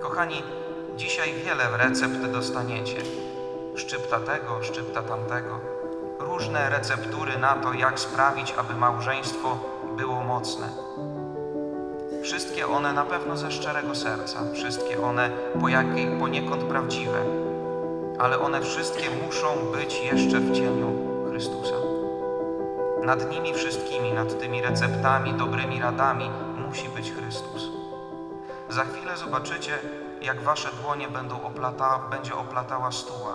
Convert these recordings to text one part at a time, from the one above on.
Kochani, dzisiaj wiele recept dostaniecie. Szczypta tego, szczypta tamtego. Różne receptury na to, jak sprawić, aby małżeństwo było mocne. Wszystkie one na pewno ze szczerego serca, wszystkie one po poniekąd prawdziwe, ale one wszystkie muszą być jeszcze w cieniu Chrystusa. Nad nimi wszystkimi, nad tymi receptami, dobrymi radami musi być Chrystus. Za chwilę zobaczycie, jak wasze dłonie będą oplata, będzie oplatała stuła.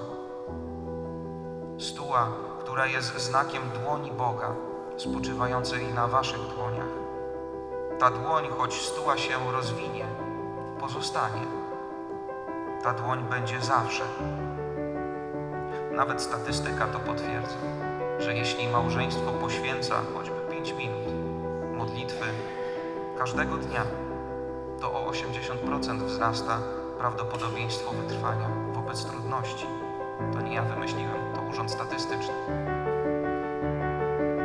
Stuła, która jest znakiem dłoni Boga, spoczywającej na waszych dłoniach. Ta dłoń, choć stuła się rozwinie, pozostanie. Ta dłoń będzie zawsze. Nawet statystyka to potwierdza, że jeśli małżeństwo poświęca choćby 5 minut modlitwy każdego dnia, to o 80% wzrasta prawdopodobieństwo wytrwania wobec trudności. To nie ja wymyśliłem, to urząd statystyczny.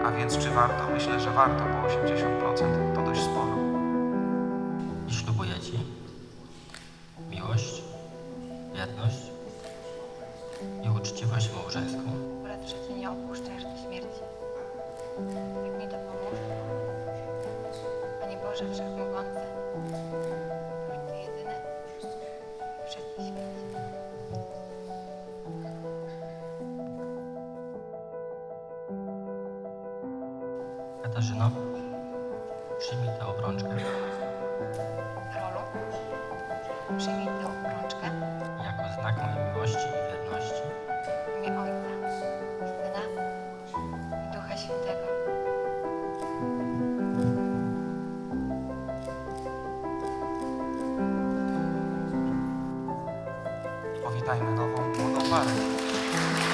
A więc czy warto? Myślę, że warto, bo 80% to dość sporo. Ślubuję Ci miłość, wierność i uczciwość małżeńską. Akurat życie nie opuszczasz do śmierci. Jak mi dopomóż. Panie Boże Wszechmogący. Katarzyno, przyjmij tę obrączkę. Karolu, przyjmij tę obrączkę 大云多风，多坏了。